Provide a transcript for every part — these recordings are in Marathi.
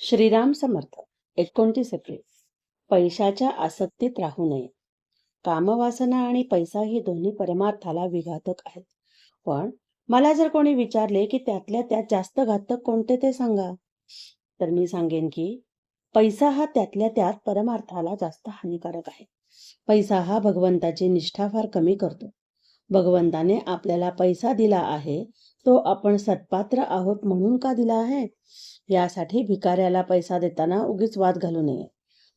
श्रीराम समर्थ एकोणतीस एप्रिल. पैशाच्या आसक्तीत राहू नये. कामवासना आणि पैसा ही दोन्ही परमार्थाला विघातक आहेत. पण मला जर कोणी विचारले की त्यातल्या त्यात जास्त घातक कोणते ते सांगा? तर मी सांगेन की पैसा हा त्यातल्या त्यात परमार्थाला जास्त हानिकारक आहे. पैसा हा भगवंताची निष्ठा फार कमी करतो. भगवंताने आपल्याला पैसा दिला आहे तो आपण सत्पात्र आहोत म्हणून का दिला आहे? यासाठी भिकाऱ्याला पैसा देताना उगीच वाद घालू नये.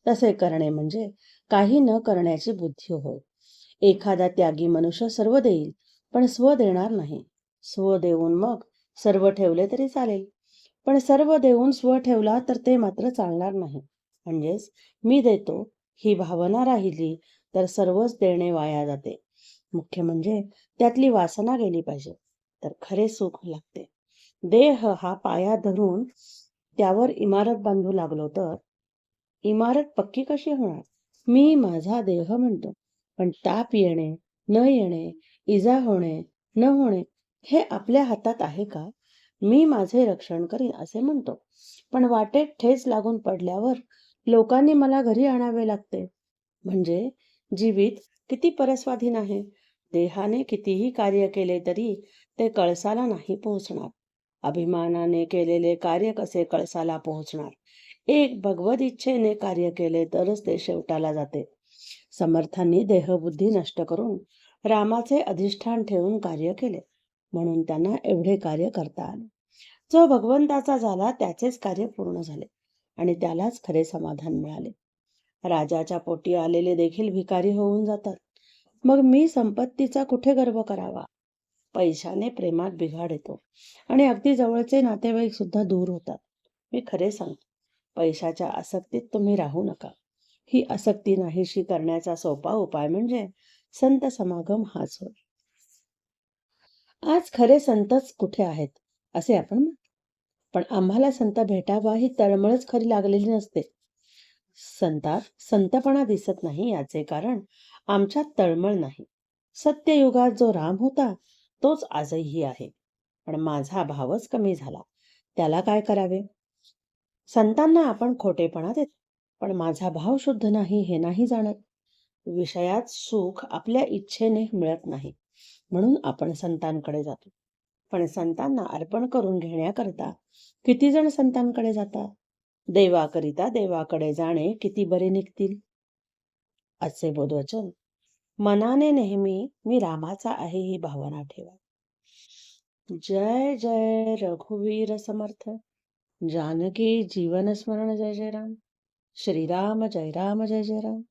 तसे करणे म्हणजे काही न करण्याची बुद्धी होय. एखादा त्यागी मनुष्य सर्व देईल पण स्व देणार नाही. स्व देऊन मग सर्व ठेवले तरी चालेल. पण सर्व देऊन स्व ठेवला तर ते मात्र चालणार नाही. म्हणजेच मी देतो ही भावना राहिली तर सर्वच देणे वाया जाते. मुख्य म्हणजे त्यातली वासना गेली पाहिजे. तर खरे सुख लागते. देह हा पाया धरून त्यावर इमारत बांधू लागलो तर? इमारत पक्की कशी होणार? मी माझा देह म्हणतो पण ताप येणे न येणे इजा होणे न होणे हे आपल्या हातात आहे का? मी माझे रक्षण करीन असे म्हणतो. पण वाटेत ठेच लागून पडल्यावर लोकांनी मला घरी आणावे लागते. म्हणजे जीवित किती परस्वाधीन आहे? देहाने कितीही कार्य केले तरी ते कळसाला नाही पोहोचणार. अभिमानाने केलेले कार्य कसे कळसाला पोहोचणार? एक भगवत इच्छेने कार्य केले तरच ते शेवटाला जाते. समर्थांनी देहबुद्धी नष्ट करून रामाचे अधिष्ठान ठेवून कार्य केले. म्हणून त्यांना एवढे कार्य करता आले. जो भगवंताचा झाला त्याचेच कार्य पूर्ण झाले आणि त्यालाच खरे समाधान मिळाले. राजाच्या पोटी आलेले देखील भिकारी होऊन जातात. मग मी संपत्तीचा कुठे गर्व करावा? पैशाने प्रेमात बिघाड येतो. आणि अगदी जवळचे नातेवाईक सुद्धा दूर होतात. मी खरे सांगतो पैशाच्या आसक्तीत तुम्ही राहू नका. ही आसक्ती नाहीशी करण्याचा सोपा उपाय म्हणजे संत समागम हाच होय. आज खरे संतच कुठे आहेत असे आपण पण आम्हाला संत भेटावा ही तळमळच खरी लागलेली नसते. संतात संतपणा दिसत नाही याचे कारण आमच्यात तळमळ नाही. सत्ययुगात जो राम होता तोच आजही आहे. पण माझा भावच कमी झाला. त्याला काय करावे? संतांना आपण खोटेपणा देतो पण माझा भाव शुद्ध नाही हे नाही जाणत. विषयात सुख आपल्या इच्छेने मिळत नाही म्हणून आपण संतांकडे जातो. पण संतांना अर्पण करून घेण्याकरता किती जण संतांकडे जातात? देवाकरिता देवाकडे जाणे किती बरे निघतील? असे बोधवचन. मनाने नेहमी मी रामाचा आहे ही भावना ठेवा. जय जय रघुवीर समर्थ. जानकी जीवन स्मरण जय जय राम. श्रीराम जय राम जय जय राम.